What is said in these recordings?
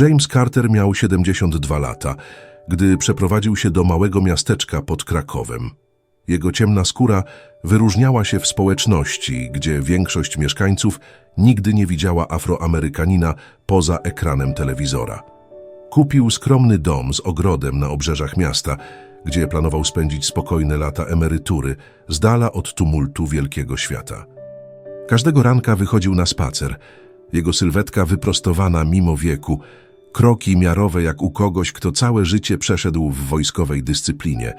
James Carter miał 72 lata, gdy przeprowadził się do małego miasteczka pod Krakowem. Jego ciemna skóra wyróżniała się w społeczności, gdzie większość mieszkańców nigdy nie widziała Afroamerykanina poza ekranem telewizora. Kupił skromny dom z ogrodem na obrzeżach miasta, gdzie planował spędzić spokojne lata emerytury, z dala od tumultu wielkiego świata. Każdego ranka wychodził na spacer. Jego sylwetka wyprostowana mimo wieku, kroki miarowe jak u kogoś, kto całe życie przeszedł w wojskowej dyscyplinie.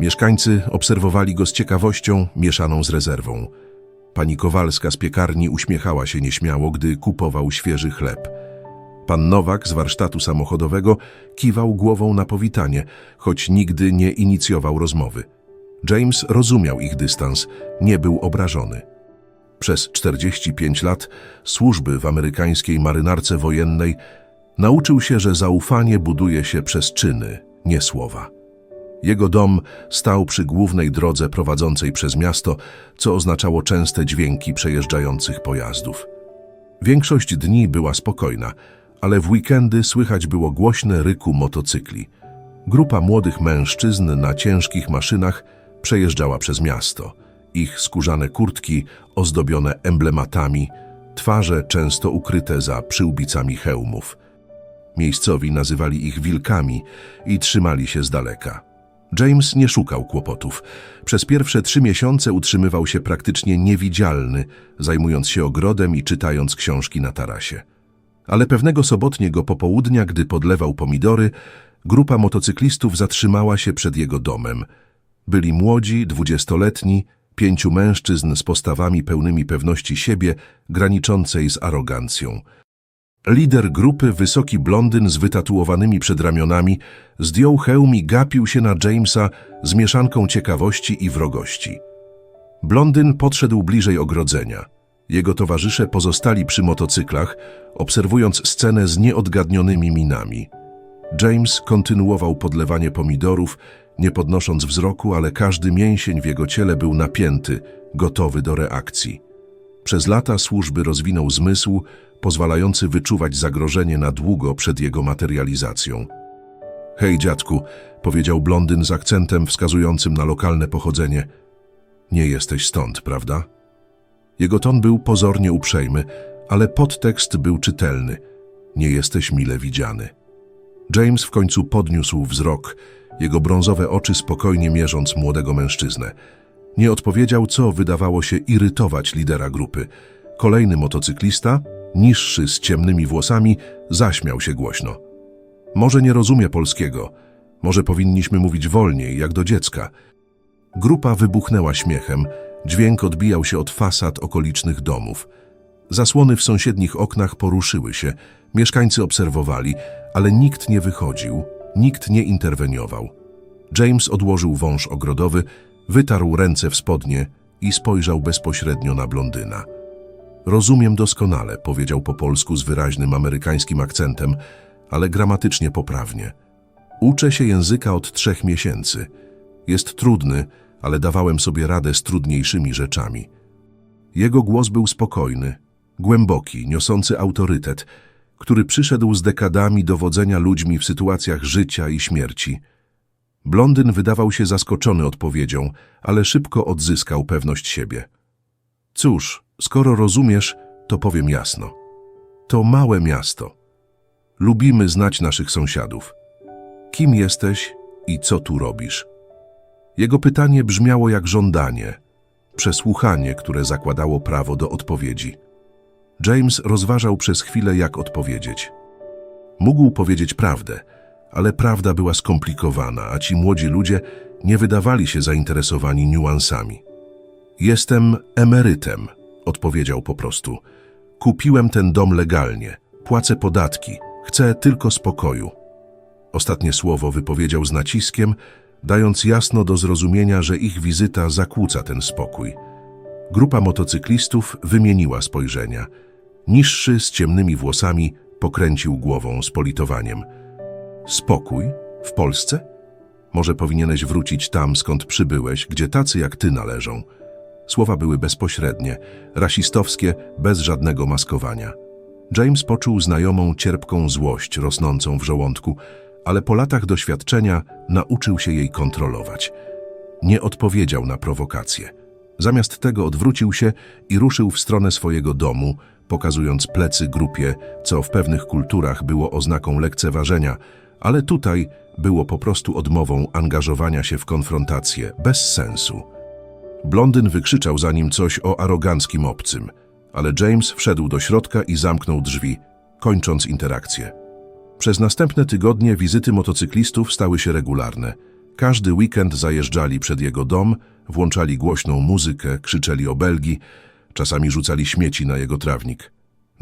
Mieszkańcy obserwowali go z ciekawością mieszaną z rezerwą. Pani Kowalska z piekarni uśmiechała się nieśmiało, gdy kupował świeży chleb. Pan Nowak z warsztatu samochodowego kiwał głową na powitanie, choć nigdy nie inicjował rozmowy. James rozumiał ich dystans, nie był obrażony. Przez 45 lat służby w amerykańskiej marynarce wojennej nauczył się, że zaufanie buduje się przez czyny, nie słowa. Jego dom stał przy głównej drodze prowadzącej przez miasto, co oznaczało częste dźwięki przejeżdżających pojazdów. Większość dni była spokojna, ale w weekendy słychać było głośne ryku motocykli. Grupa młodych mężczyzn na ciężkich maszynach przejeżdżała przez miasto. Ich skórzane kurtki ozdobione emblematami, twarze często ukryte za przyłbicami hełmów. Miejscowi nazywali ich wilkami i trzymali się z daleka. James nie szukał kłopotów. Przez pierwsze trzy miesiące utrzymywał się praktycznie niewidzialny, zajmując się ogrodem i czytając książki na tarasie. Ale pewnego sobotniego popołudnia, gdy podlewał pomidory, grupa motocyklistów zatrzymała się przed jego domem. Byli młodzi, dwudziestoletni, pięciu mężczyzn z postawami pełnymi pewności siebie, graniczącej z arogancją. Lider grupy, wysoki blondyn z wytatuowanymi przedramionami, zdjął hełm i gapił się na Jamesa z mieszanką ciekawości i wrogości. Blondyn podszedł bliżej ogrodzenia. Jego towarzysze pozostali przy motocyklach, obserwując scenę z nieodgadnionymi minami. James kontynuował podlewanie pomidorów, nie podnosząc wzroku, ale każdy mięsień w jego ciele był napięty, gotowy do reakcji. Przez lata służby rozwinął zmysł, pozwalający wyczuwać zagrożenie na długo przed jego materializacją. Hej, dziadku, powiedział blondyn z akcentem wskazującym na lokalne pochodzenie. Nie jesteś stąd, prawda? Jego ton był pozornie uprzejmy, ale podtekst był czytelny. Nie jesteś mile widziany. James w końcu podniósł wzrok, jego brązowe oczy spokojnie mierząc młodego mężczyznę. Nie odpowiedział, co wydawało się irytować lidera grupy. Kolejny motocyklista, niższy z ciemnymi włosami, zaśmiał się głośno. Może nie rozumie polskiego, może powinniśmy mówić wolniej, jak do dziecka. Grupa wybuchnęła śmiechem, dźwięk odbijał się od fasad okolicznych domów. Zasłony w sąsiednich oknach poruszyły się, mieszkańcy obserwowali, ale nikt nie wychodził, nikt nie interweniował. James odłożył wąż ogrodowy, wytarł ręce w spodnie i spojrzał bezpośrednio na blondyna. Rozumiem doskonale, powiedział po polsku z wyraźnym amerykańskim akcentem, ale gramatycznie poprawnie. Uczę się języka od trzech miesięcy. Jest trudny, ale dawałem sobie radę z trudniejszymi rzeczami. Jego głos był spokojny, głęboki, niosący autorytet, który przyszedł z dekadami dowodzenia ludźmi w sytuacjach życia i śmierci. Blondyn wydawał się zaskoczony odpowiedzią, ale szybko odzyskał pewność siebie. Cóż, skoro rozumiesz, to powiem jasno. To małe miasto. Lubimy znać naszych sąsiadów. Kim jesteś i co tu robisz? Jego pytanie brzmiało jak żądanie, przesłuchanie, które zakładało prawo do odpowiedzi. James rozważał przez chwilę, jak odpowiedzieć. Mógł powiedzieć prawdę, ale prawda była skomplikowana, a ci młodzi ludzie nie wydawali się zainteresowani niuansami. Jestem emerytem, odpowiedział po prostu. Kupiłem ten dom legalnie, płacę podatki, chcę tylko spokoju. Ostatnie słowo wypowiedział z naciskiem, dając jasno do zrozumienia, że ich wizyta zakłóca ten spokój. Grupa motocyklistów wymieniła spojrzenia. Niższy z ciemnymi włosami pokręcił głową z politowaniem. Spokój? W Polsce? Może powinieneś wrócić tam, skąd przybyłeś, gdzie tacy jak ty należą. Słowa były bezpośrednie, rasistowskie, bez żadnego maskowania. James poczuł znajomą cierpką złość rosnącą w żołądku, ale po latach doświadczenia nauczył się jej kontrolować. Nie odpowiedział na prowokację. Zamiast tego odwrócił się i ruszył w stronę swojego domu, pokazując plecy grupie, co w pewnych kulturach było oznaką lekceważenia, ale tutaj było po prostu odmową angażowania się w konfrontację, bez sensu. Blondyn wykrzyczał za nim coś o aroganckim obcym, ale James wszedł do środka i zamknął drzwi, kończąc interakcję. Przez następne tygodnie wizyty motocyklistów stały się regularne. Każdy weekend zajeżdżali przed jego dom, włączali głośną muzykę, krzyczeli obelgi, czasami rzucali śmieci na jego trawnik.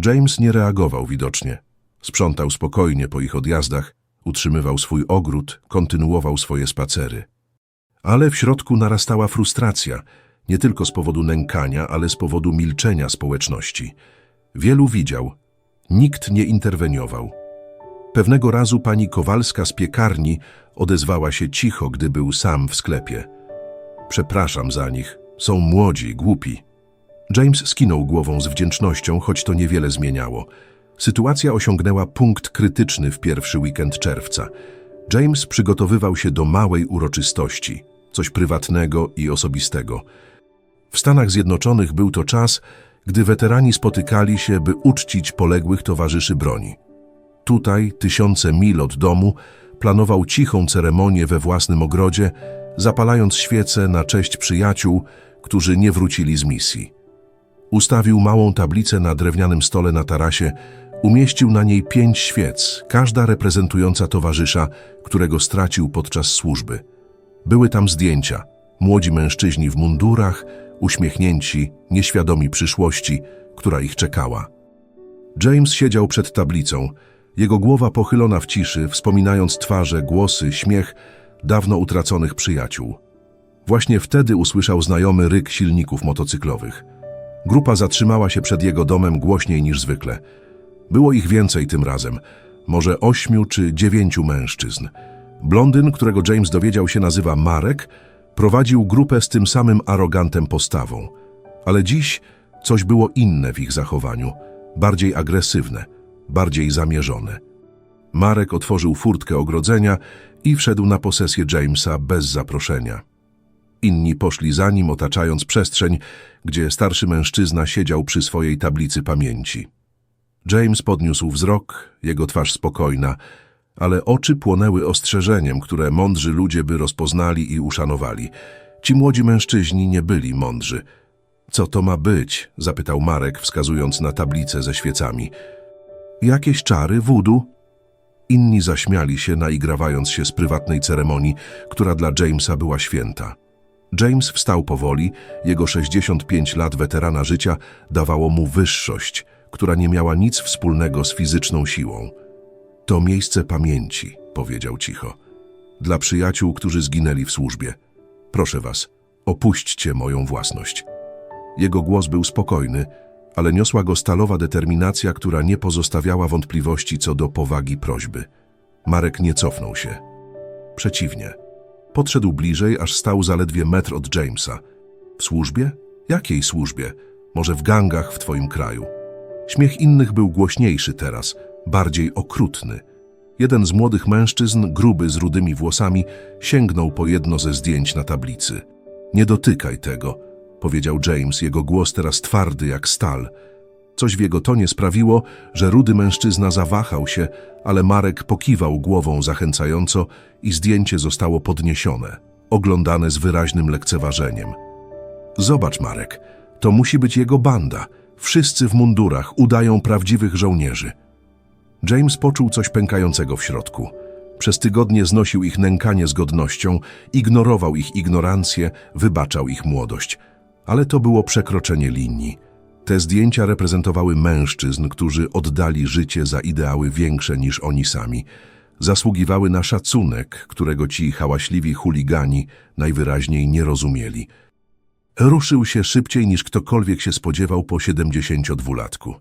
James nie reagował widocznie. Sprzątał spokojnie po ich odjazdach, utrzymywał swój ogród, kontynuował swoje spacery. Ale w środku narastała frustracja, nie tylko z powodu nękania, ale z powodu milczenia społeczności. Wielu widział, nikt nie interweniował. Pewnego razu pani Kowalska z piekarni odezwała się cicho, gdy był sam w sklepie. Przepraszam za nich, są młodzi, głupi. James skinął głową z wdzięcznością, choć to niewiele zmieniało. Sytuacja osiągnęła punkt krytyczny w pierwszy weekend czerwca. James przygotowywał się do małej uroczystości, coś prywatnego i osobistego. W Stanach Zjednoczonych był to czas, gdy weterani spotykali się, by uczcić poległych towarzyszy broni. Tutaj, tysiące mil od domu, planował cichą ceremonię we własnym ogrodzie, zapalając świece na cześć przyjaciół, którzy nie wrócili z misji. Ustawił małą tablicę na drewnianym stole na tarasie, umieścił na niej pięć świec, każda reprezentująca towarzysza, którego stracił podczas służby. Były tam zdjęcia, młodzi mężczyźni w mundurach, uśmiechnięci, nieświadomi przyszłości, która ich czekała. James siedział przed tablicą, jego głowa pochylona w ciszy, wspominając twarze, głosy, śmiech dawno utraconych przyjaciół. Właśnie wtedy usłyszał znajomy ryk silników motocyklowych. Grupa zatrzymała się przed jego domem głośniej niż zwykle. Było ich więcej tym razem, może ośmiu czy dziewięciu mężczyzn. Blondyn, którego James dowiedział się nazywa Marek, prowadził grupę z tym samym arogantem postawą. Ale dziś coś było inne w ich zachowaniu, bardziej agresywne, bardziej zamierzone. Marek otworzył furtkę ogrodzenia i wszedł na posesję Jamesa bez zaproszenia. Inni poszli za nim, otaczając przestrzeń, gdzie starszy mężczyzna siedział przy swojej tablicy pamięci. James podniósł wzrok, jego twarz spokojna, ale oczy płonęły ostrzeżeniem, które mądrzy ludzie by rozpoznali i uszanowali. Ci młodzi mężczyźni nie byli mądrzy. Co to ma być? zapytał Marek, wskazując na tablicę ze świecami. Jakieś czary, wudu? Inni zaśmiali się, naigrawając się z prywatnej ceremonii, która dla Jamesa była święta. James wstał powoli, jego 65 lat weterana życia dawało mu wyższość, która nie miała nic wspólnego z fizyczną siłą. To miejsce pamięci, powiedział cicho. Dla przyjaciół, którzy zginęli w służbie. Proszę was, opuśćcie moją własność. Jego głos był spokojny, ale niosła go stalowa determinacja, która nie pozostawiała wątpliwości co do powagi prośby. Marek nie cofnął się. Przeciwnie. Podszedł bliżej, aż stał zaledwie metr od Jamesa. W służbie? Jakiej służbie? Może w gangach w twoim kraju? Śmiech innych był głośniejszy teraz, bardziej okrutny. Jeden z młodych mężczyzn, gruby z rudymi włosami, sięgnął po jedno ze zdjęć na tablicy. Nie dotykaj tego, powiedział James, jego głos teraz twardy jak stal. Coś w jego tonie sprawiło, że rudy mężczyzna zawahał się, ale Marek pokiwał głową zachęcająco i zdjęcie zostało podniesione, oglądane z wyraźnym lekceważeniem. Zobacz, Marek, to musi być jego banda. Wszyscy w mundurach udają prawdziwych żołnierzy. James poczuł coś pękającego w środku. Przez tygodnie znosił ich nękanie z godnością, ignorował ich ignorancję, wybaczał ich młodość. Ale to było przekroczenie linii. Te zdjęcia reprezentowały mężczyzn, którzy oddali życie za ideały większe niż oni sami. Zasługiwały na szacunek, którego ci hałaśliwi chuligani najwyraźniej nie rozumieli. Ruszył się szybciej niż ktokolwiek się spodziewał po 72-latku.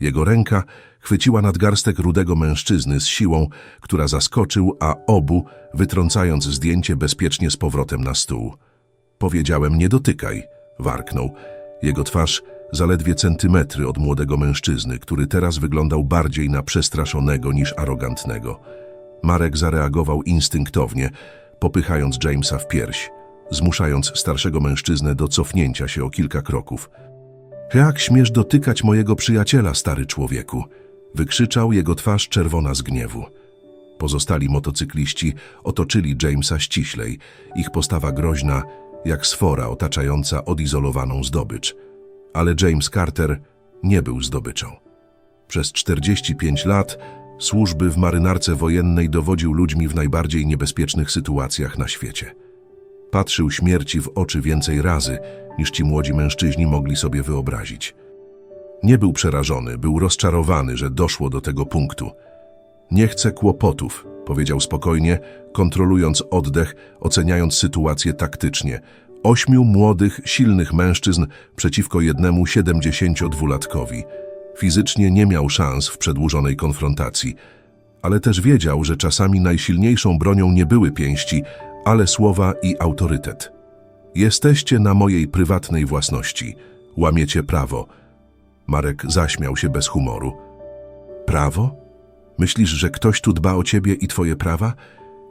Jego ręka chwyciła nadgarstek rudego mężczyzny z siłą, która zaskoczył, a obu, wytrącając zdjęcie bezpiecznie z powrotem na stół. Powiedziałem, nie dotykaj, warknął. Jego twarz zaledwie centymetry od młodego mężczyzny, który teraz wyglądał bardziej na przestraszonego niż arogantnego. Marek zareagował instynktownie, popychając Jamesa w pierś, zmuszając starszego mężczyznę do cofnięcia się o kilka kroków. Jak śmiesz dotykać mojego przyjaciela, stary człowieku? Wykrzyczał jego twarz czerwona z gniewu. Pozostali motocykliści otoczyli Jamesa ściślej, ich postawa groźna, jak sfora otaczająca odizolowaną zdobycz. Ale James Carter nie był zdobyczą. Przez 45 lat służby w marynarce wojennej dowodził ludźmi w najbardziej niebezpiecznych sytuacjach na świecie. Patrzył śmierci w oczy więcej razy, niż ci młodzi mężczyźni mogli sobie wyobrazić. Nie był przerażony, był rozczarowany, że doszło do tego punktu. Nie chcę kłopotów, powiedział spokojnie, kontrolując oddech, oceniając sytuację taktycznie. Ośmiu młodych, silnych mężczyzn przeciwko jednemu 72-latkowi. Fizycznie nie miał szans w przedłużonej konfrontacji, ale też wiedział, że czasami najsilniejszą bronią nie były pięści, ale słowa i autorytet. Jesteście na mojej prywatnej własności. Łamiecie prawo. Marek zaśmiał się bez humoru. Prawo? Myślisz, że ktoś tu dba o ciebie i twoje prawa?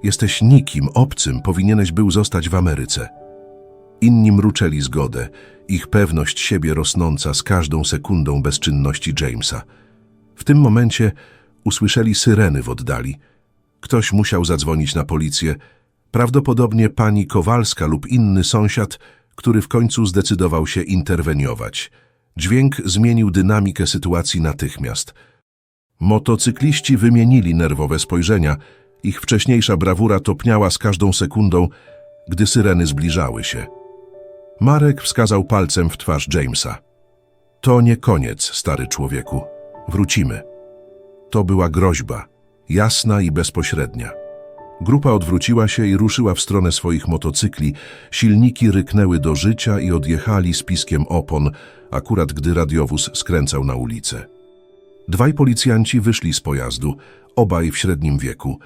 Jesteś nikim, obcym, powinieneś był zostać w Ameryce. Inni mruczeli zgodę, ich pewność siebie rosnąca z każdą sekundą bezczynności Jamesa. W tym momencie usłyszeli syreny w oddali. Ktoś musiał zadzwonić na policję, prawdopodobnie pani Kowalska lub inny sąsiad, który w końcu zdecydował się interweniować. Dźwięk zmienił dynamikę sytuacji natychmiast. Motocykliści wymienili nerwowe spojrzenia, ich wcześniejsza brawura topniała z każdą sekundą, gdy syreny zbliżały się. Marek wskazał palcem w twarz Jamesa. To nie koniec, stary człowieku. Wrócimy. To była groźba, jasna i bezpośrednia. Grupa odwróciła się i ruszyła w stronę swoich motocykli. Silniki ryknęły do życia i odjechali z piskiem opon, akurat gdy radiowóz skręcał na ulicę. Dwaj policjanci wyszli z pojazdu, obaj w średnim wieku.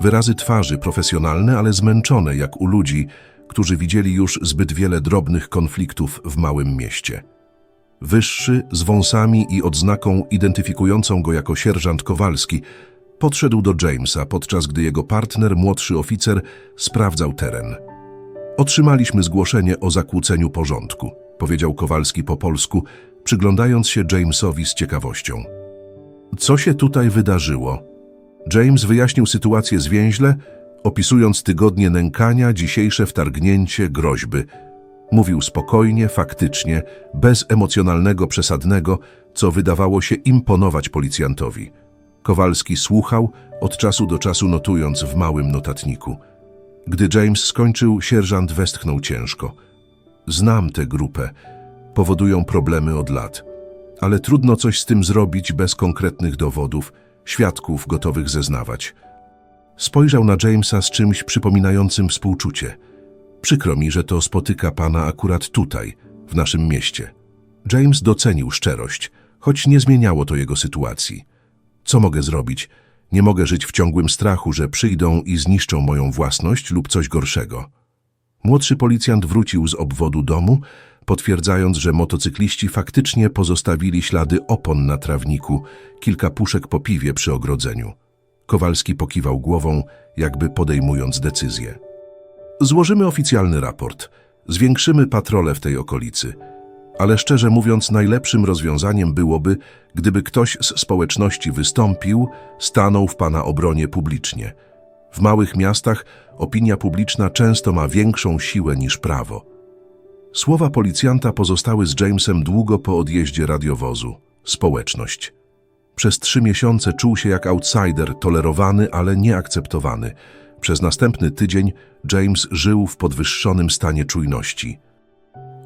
Wyrazy twarzy profesjonalne, ale zmęczone jak u ludzi, którzy widzieli już zbyt wiele drobnych konfliktów w małym mieście. Wyższy, z wąsami i odznaką identyfikującą go jako sierżant Kowalski, podszedł do Jamesa, podczas gdy jego partner, młodszy oficer, sprawdzał teren. Otrzymaliśmy zgłoszenie o zakłóceniu porządku, powiedział Kowalski po polsku, przyglądając się Jamesowi z ciekawością. Co się tutaj wydarzyło? James wyjaśnił sytuację zwięźle, opisując tygodnie nękania, dzisiejsze wtargnięcie, groźby. Mówił spokojnie, faktycznie, bez emocjonalnego przesadnego, co wydawało się imponować policjantowi. Kowalski słuchał, od czasu do czasu notując w małym notatniku. Gdy James skończył, sierżant westchnął ciężko. Znam tę grupę. Powodują problemy od lat. Ale trudno coś z tym zrobić bez konkretnych dowodów, świadków gotowych zeznawać. Spojrzał na Jamesa z czymś przypominającym współczucie. Przykro mi, że to spotyka pana akurat tutaj, w naszym mieście. James docenił szczerość, choć nie zmieniało to jego sytuacji. Co mogę zrobić? Nie mogę żyć w ciągłym strachu, że przyjdą i zniszczą moją własność lub coś gorszego. Młodszy policjant wrócił z obwodu domu, potwierdzając, że motocykliści faktycznie pozostawili ślady opon na trawniku, kilka puszek po piwie przy ogrodzeniu. Kowalski pokiwał głową, jakby podejmując decyzję. Złożymy oficjalny raport. Zwiększymy patrole w tej okolicy. Ale szczerze mówiąc, najlepszym rozwiązaniem byłoby, gdyby ktoś z społeczności wystąpił, stanął w pana obronie publicznie. W małych miastach opinia publiczna często ma większą siłę niż prawo. Słowa policjanta pozostały z Jamesem długo po odjeździe radiowozu. Społeczność. Przez trzy miesiące czuł się jak outsider, tolerowany, ale nieakceptowany. Przez następny tydzień James żył w podwyższonym stanie czujności.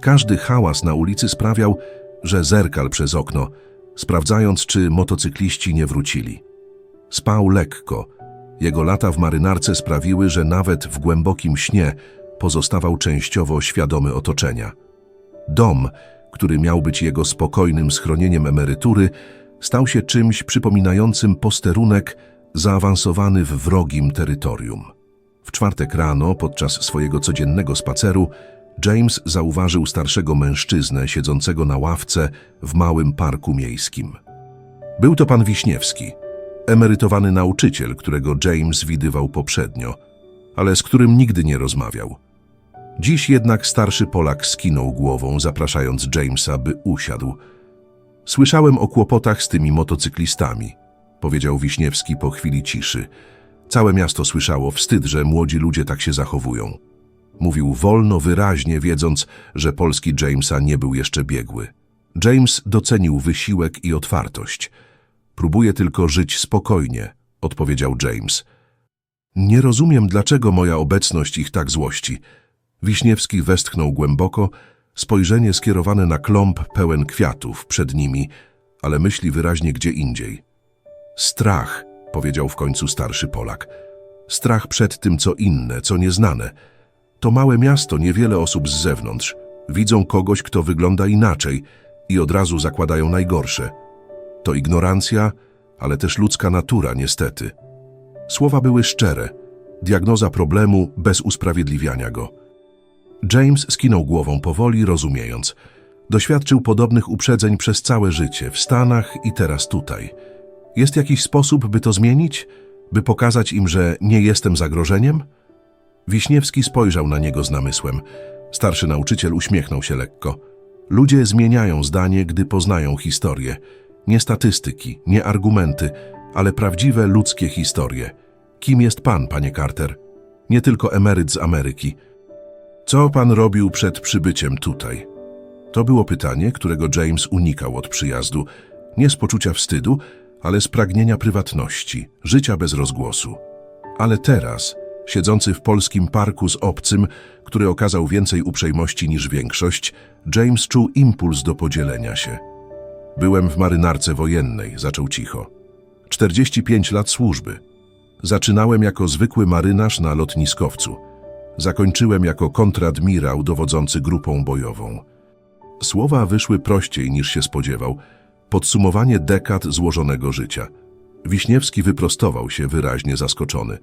Każdy hałas na ulicy sprawiał, że zerkal przez okno, sprawdzając, czy motocykliści nie wrócili. Spał lekko. Jego lata w marynarce sprawiły, że nawet w głębokim śnie pozostawał częściowo świadomy otoczenia. Dom, który miał być jego spokojnym schronieniem emerytury, stał się czymś przypominającym posterunek zaawansowany w wrogim terytorium. W czwartek rano, podczas swojego codziennego spaceru, James zauważył starszego mężczyznę siedzącego na ławce w małym parku miejskim. Był to pan Wiśniewski, emerytowany nauczyciel, którego James widywał poprzednio, ale z którym nigdy nie rozmawiał. Dziś jednak starszy Polak skinął głową, zapraszając Jamesa, by usiadł. Słyszałem o kłopotach z tymi motocyklistami, powiedział Wiśniewski po chwili ciszy. Całe miasto słyszało wstyd, że młodzi ludzie tak się zachowują. Mówił wolno, wyraźnie, wiedząc, że polski Jamesa nie był jeszcze biegły. James docenił wysiłek i otwartość. Próbuje tylko żyć spokojnie, odpowiedział James. Nie rozumiem, dlaczego moja obecność ich tak złości. Wiśniewski westchnął głęboko, spojrzenie skierowane na klomp pełen kwiatów przed nimi, ale myśli wyraźnie gdzie indziej. Strach, powiedział w końcu starszy Polak. Strach przed tym, co inne, co nieznane. To małe miasto, niewiele osób z zewnątrz. Widzą kogoś, kto wygląda inaczej i od razu zakładają najgorsze. To ignorancja, ale też ludzka natura, niestety. Słowa były szczere. Diagnoza problemu bez usprawiedliwiania go. James skinął głową powoli, rozumiejąc. Doświadczył podobnych uprzedzeń przez całe życie, w Stanach i teraz tutaj. Jest jakiś sposób, by to zmienić? By pokazać im, że nie jestem zagrożeniem? Wiśniewski spojrzał na niego z namysłem. Starszy nauczyciel uśmiechnął się lekko. Ludzie zmieniają zdanie, gdy poznają historię. Nie statystyki, nie argumenty, ale prawdziwe ludzkie historie. Kim jest pan, panie Carter? Nie tylko emeryt z Ameryki. Co pan robił przed przybyciem tutaj? To było pytanie, którego James unikał od przyjazdu, nie z poczucia wstydu, ale z pragnienia prywatności, życia bez rozgłosu. Ale teraz, siedzący w polskim parku z obcym, który okazał więcej uprzejmości niż większość, James czuł impuls do podzielenia się. Byłem w marynarce wojennej, zaczął cicho. 45 lat służby. Zaczynałem jako zwykły marynarz na lotniskowcu. Zakończyłem jako kontradmirał dowodzący grupą bojową. Słowa wyszły prościej niż się spodziewał. Podsumowanie dekad złożonego życia. Wiśniewski wyprostował się wyraźnie zaskoczony.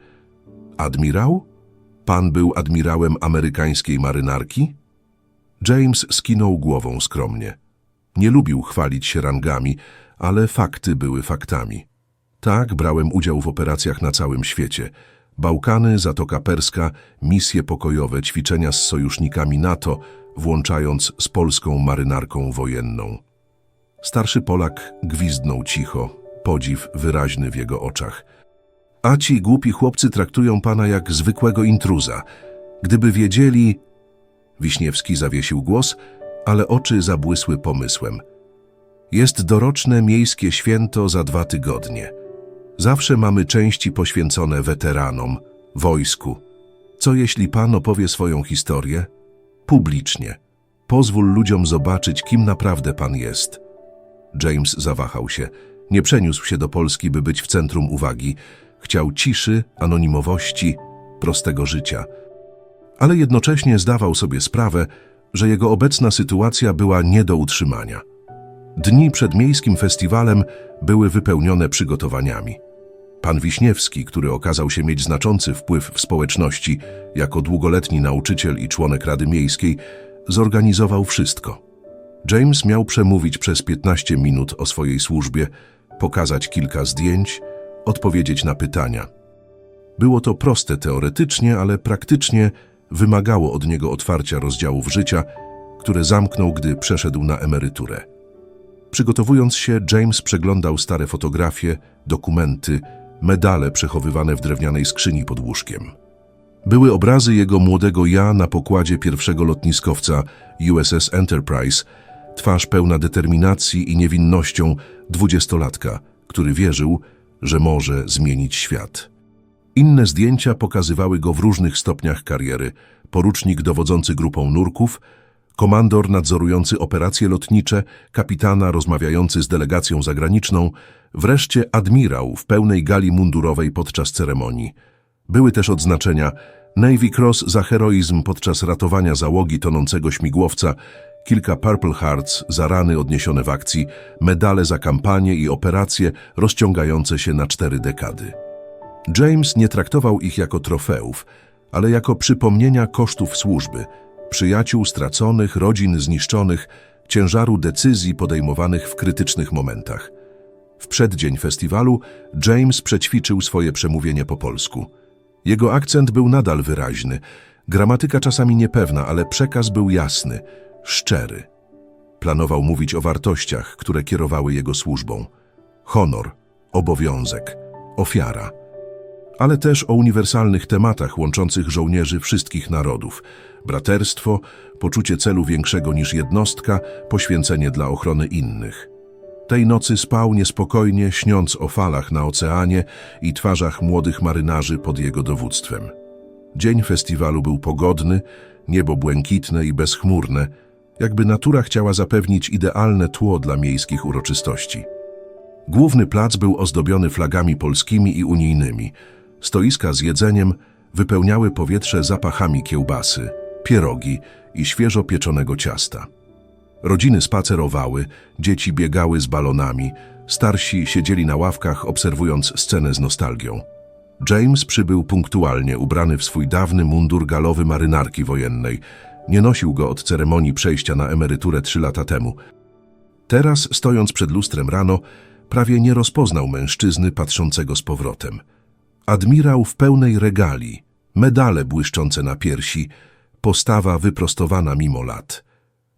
Admirał? Pan był admirałem amerykańskiej marynarki? James skinął głową skromnie. Nie lubił chwalić się rangami, ale fakty były faktami. Tak, brałem udział w operacjach na całym świecie. Bałkany, Zatoka Perska, misje pokojowe, ćwiczenia z sojusznikami NATO, włączając z polską marynarką wojenną. Starszy Polak gwizdnął cicho, podziw wyraźny w jego oczach. A ci głupi chłopcy traktują pana jak zwykłego intruza. Gdyby wiedzieli... Wiśniewski zawiesił głos, ale oczy zabłysły pomysłem. Jest doroczne miejskie święto za dwa tygodnie. Zawsze mamy części poświęcone weteranom, wojsku. Co jeśli pan opowie swoją historię? Publicznie. Pozwól ludziom zobaczyć, kim naprawdę pan jest. James zawahał się. Nie przeniósł się do Polski, by być w centrum uwagi. Chciał ciszy, anonimowości, prostego życia. Ale jednocześnie zdawał sobie sprawę, że jego obecna sytuacja była nie do utrzymania. Dni przed miejskim festiwalem były wypełnione przygotowaniami. Pan Wiśniewski, który okazał się mieć znaczący wpływ w społeczności jako długoletni nauczyciel i członek Rady Miejskiej, zorganizował wszystko. James miał przemówić przez 15 minut o swojej służbie, pokazać kilka zdjęć, odpowiedzieć na pytania. Było to proste teoretycznie, ale praktycznie wymagało od niego otwarcia rozdziałów życia, które zamknął, gdy przeszedł na emeryturę. Przygotowując się, James przeglądał stare fotografie, dokumenty, medale przechowywane w drewnianej skrzyni pod łóżkiem. Były obrazy jego młodego ja na pokładzie pierwszego lotniskowca USS Enterprise, twarz pełna determinacji i niewinnością dwudziestolatka, który wierzył, że może zmienić świat. Inne zdjęcia pokazywały go w różnych stopniach kariery. Porucznik dowodzący grupą nurków, komandor nadzorujący operacje lotnicze, kapitana rozmawiający z delegacją zagraniczną, wreszcie admirał w pełnej gali mundurowej podczas ceremonii. Były też odznaczenia Navy Cross za heroizm podczas ratowania załogi tonącego śmigłowca, kilka Purple Hearts za rany odniesione w akcji, medale za kampanie i operacje rozciągające się na cztery dekady. James nie traktował ich jako trofeów, ale jako przypomnienia kosztów służby – przyjaciół straconych, rodzin zniszczonych, ciężaru decyzji podejmowanych w krytycznych momentach. W przeddzień festiwalu James przećwiczył swoje przemówienie po polsku. Jego akcent był nadal wyraźny, gramatyka czasami niepewna, ale przekaz był jasny, szczery. Planował mówić o wartościach, które kierowały jego służbą. Honor, obowiązek, ofiara. Ale też o uniwersalnych tematach łączących żołnierzy wszystkich narodów. Braterstwo, poczucie celu większego niż jednostka, poświęcenie dla ochrony innych. Tej nocy spał niespokojnie, śniąc o falach na oceanie i twarzach młodych marynarzy pod jego dowództwem. Dzień festiwalu był pogodny, niebo błękitne i bezchmurne, jakby natura chciała zapewnić idealne tło dla miejskich uroczystości. Główny plac był ozdobiony flagami polskimi i unijnymi. Stoiska z jedzeniem wypełniały powietrze zapachami kiełbasy, pierogi i świeżo pieczonego ciasta. Rodziny spacerowały, dzieci biegały z balonami, starsi siedzieli na ławkach, obserwując scenę z nostalgią. James przybył punktualnie, ubrany w swój dawny mundur galowy marynarki wojennej. Nie nosił go od ceremonii przejścia na emeryturę trzy lata temu. Teraz, stojąc przed lustrem rano, prawie nie rozpoznał mężczyzny patrzącego z powrotem. Admirał w pełnej regalii, medale błyszczące na piersi, postawa wyprostowana mimo lat.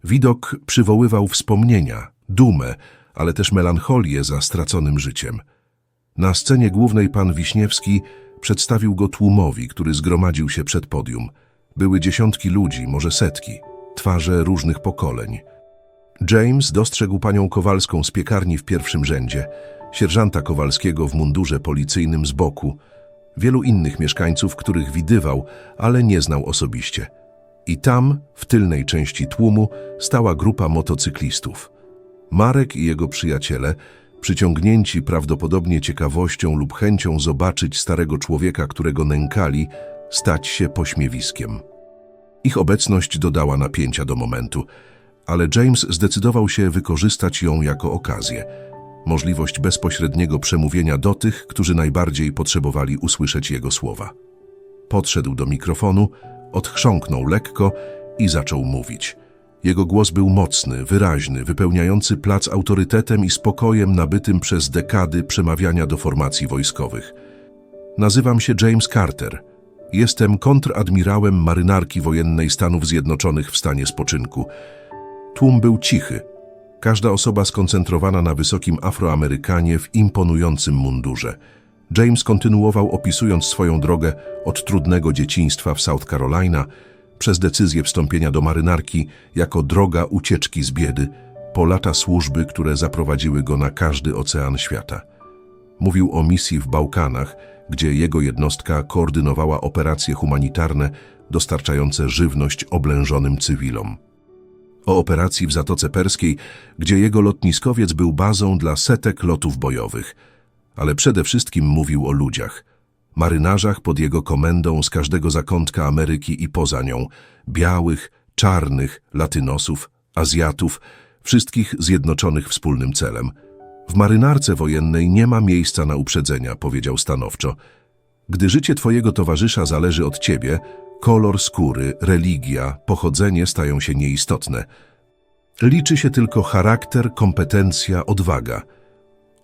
Widok przywoływał wspomnienia, dumę, ale też melancholię za straconym życiem. Na scenie głównej pan Wiśniewski przedstawił go tłumowi, który zgromadził się przed podium. Były dziesiątki ludzi, może setki, twarze różnych pokoleń. James dostrzegł panią Kowalską z piekarni w pierwszym rzędzie, sierżanta Kowalskiego w mundurze policyjnym z boku, wielu innych mieszkańców, których widywał, ale nie znał osobiście. I tam, w tylnej części tłumu, stała grupa motocyklistów. Marek i jego przyjaciele, przyciągnięci prawdopodobnie ciekawością lub chęcią zobaczyć starego człowieka, którego nękali, stać się pośmiewiskiem. Ich obecność dodała napięcia do momentu, ale James zdecydował się wykorzystać ją jako okazję. Możliwość bezpośredniego przemówienia do tych, którzy najbardziej potrzebowali usłyszeć jego słowa. Podszedł do mikrofonu, odchrząknął lekko i zaczął mówić. Jego głos był mocny, wyraźny, wypełniający plac autorytetem i spokojem nabytym przez dekady przemawiania do formacji wojskowych. Nazywam się James Carter. Jestem kontradmirałem marynarki wojennej Stanów Zjednoczonych w stanie spoczynku. Tłum był cichy. Każda osoba skoncentrowana na wysokim Afroamerykanie w imponującym mundurze. James kontynuował opisując swoją drogę od trudnego dzieciństwa w South Carolina przez decyzję wstąpienia do marynarki jako droga ucieczki z biedy po lata służby, które zaprowadziły go na każdy ocean świata. Mówił o misji w Bałkanach, gdzie jego jednostka koordynowała operacje humanitarne dostarczające żywność oblężonym cywilom. O operacji w Zatoce Perskiej, gdzie jego lotniskowiec był bazą dla setek lotów bojowych – ale przede wszystkim mówił o ludziach. Marynarzach pod jego komendą z każdego zakątka Ameryki i poza nią, białych, czarnych, latynosów, Azjatów, wszystkich zjednoczonych wspólnym celem. W marynarce wojennej nie ma miejsca na uprzedzenia, powiedział stanowczo. Gdy życie twojego towarzysza zależy od ciebie, kolor skóry, religia, pochodzenie stają się nieistotne. Liczy się tylko charakter, kompetencja, odwaga –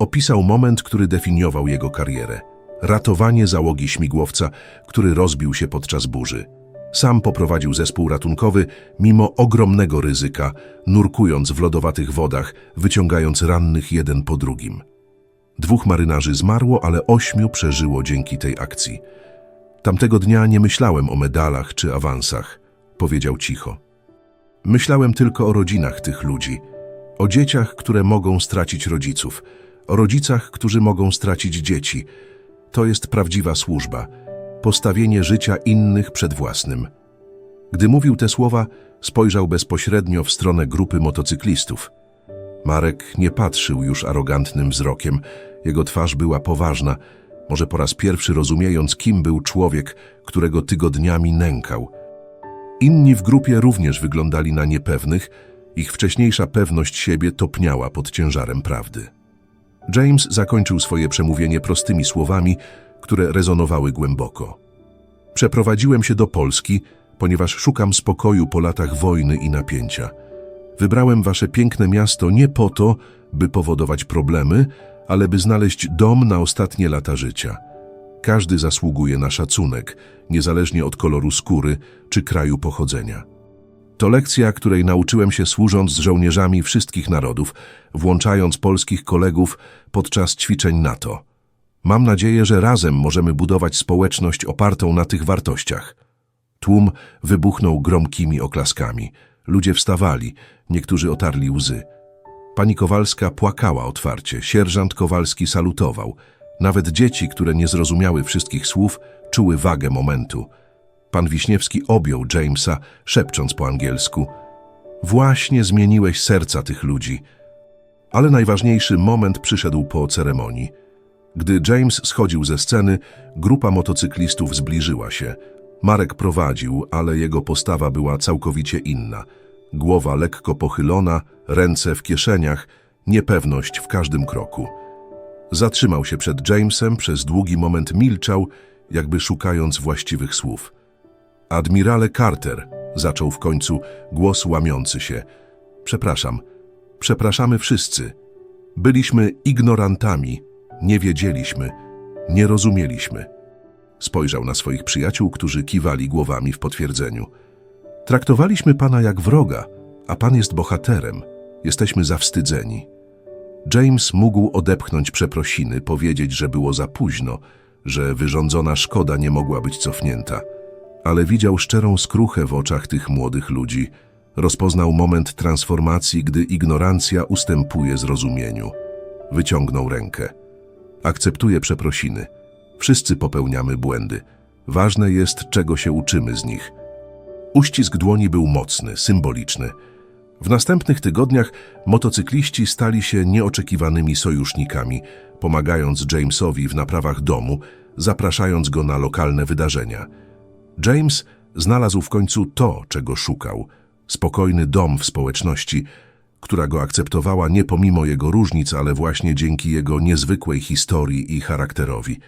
Opisał moment, który definiował jego karierę. Ratowanie załogi śmigłowca, który rozbił się podczas burzy. Sam poprowadził zespół ratunkowy mimo ogromnego ryzyka, nurkując w lodowatych wodach, wyciągając rannych jeden po drugim. Dwóch marynarzy zmarło, ale ośmiu przeżyło dzięki tej akcji. Tamtego dnia nie myślałem o medalach czy awansach, powiedział cicho. Myślałem tylko o rodzinach tych ludzi, o dzieciach, które mogą stracić rodziców – o rodzicach, którzy mogą stracić dzieci. To jest prawdziwa służba, postawienie życia innych przed własnym. Gdy mówił te słowa, spojrzał bezpośrednio w stronę grupy motocyklistów. Marek nie patrzył już arogantnym wzrokiem, jego twarz była poważna, może po raz pierwszy rozumiejąc, kim był człowiek, którego tygodniami nękał. Inni w grupie również wyglądali na niepewnych, ich wcześniejsza pewność siebie topniała pod ciężarem prawdy. James zakończył swoje przemówienie prostymi słowami, które rezonowały głęboko. Przeprowadziłem się do Polski ponieważ szukam spokoju po latach wojny i napięcia. Wybrałem wasze piękne miasto nie po to, by powodować problemy, ale by znaleźć dom na ostatnie lata życia. Każdy zasługuje na szacunek, niezależnie od koloru skóry czy kraju pochodzenia. To lekcja, której nauczyłem się służąc z żołnierzami wszystkich narodów, włączając polskich kolegów podczas ćwiczeń NATO. Mam nadzieję, że razem możemy budować społeczność opartą na tych wartościach. Tłum wybuchnął gromkimi oklaskami. Ludzie wstawali, niektórzy otarli łzy. Pani Kowalska płakała otwarcie, sierżant Kowalski salutował. Nawet dzieci, które nie zrozumiały wszystkich słów, czuły wagę momentu. Pan Wiśniewski objął Jamesa, szepcząc po angielsku. Właśnie zmieniłeś serca tych ludzi. Ale najważniejszy moment przyszedł po ceremonii. Gdy James schodził ze sceny, grupa motocyklistów zbliżyła się. Marek prowadził, ale jego postawa była całkowicie inna. Głowa lekko pochylona, ręce w kieszeniach, niepewność w każdym kroku. Zatrzymał się przed Jamesem, przez długi moment milczał, jakby szukając właściwych słów. Admirale Carter, zaczął w końcu głos łamiący się. Przepraszam, przepraszamy wszyscy. Byliśmy ignorantami, nie wiedzieliśmy, nie rozumieliśmy. Spojrzał na swoich przyjaciół, którzy kiwali głowami w potwierdzeniu. Traktowaliśmy pana jak wroga, a pan jest bohaterem. Jesteśmy zawstydzeni. James mógł odepchnąć przeprosiny, powiedzieć, że było za późno, że wyrządzona szkoda nie mogła być cofnięta. Ale widział szczerą skruchę w oczach tych młodych ludzi. Rozpoznał moment transformacji, gdy ignorancja ustępuje zrozumieniu. Wyciągnął rękę. Akceptuję przeprosiny. Wszyscy popełniamy błędy. Ważne jest, czego się uczymy z nich. Uścisk dłoni był mocny, symboliczny. W następnych tygodniach motocykliści stali się nieoczekiwanymi sojusznikami, pomagając Jamesowi w naprawach domu, zapraszając go na lokalne wydarzenia. James znalazł w końcu to, czego szukał spokojny dom w społeczności, która go akceptowała nie pomimo jego różnic, ale właśnie dzięki jego niezwykłej historii i charakterowi.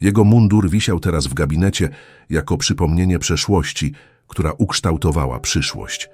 Jego mundur wisiał teraz w gabinecie jako przypomnienie przeszłości, która ukształtowała przyszłość.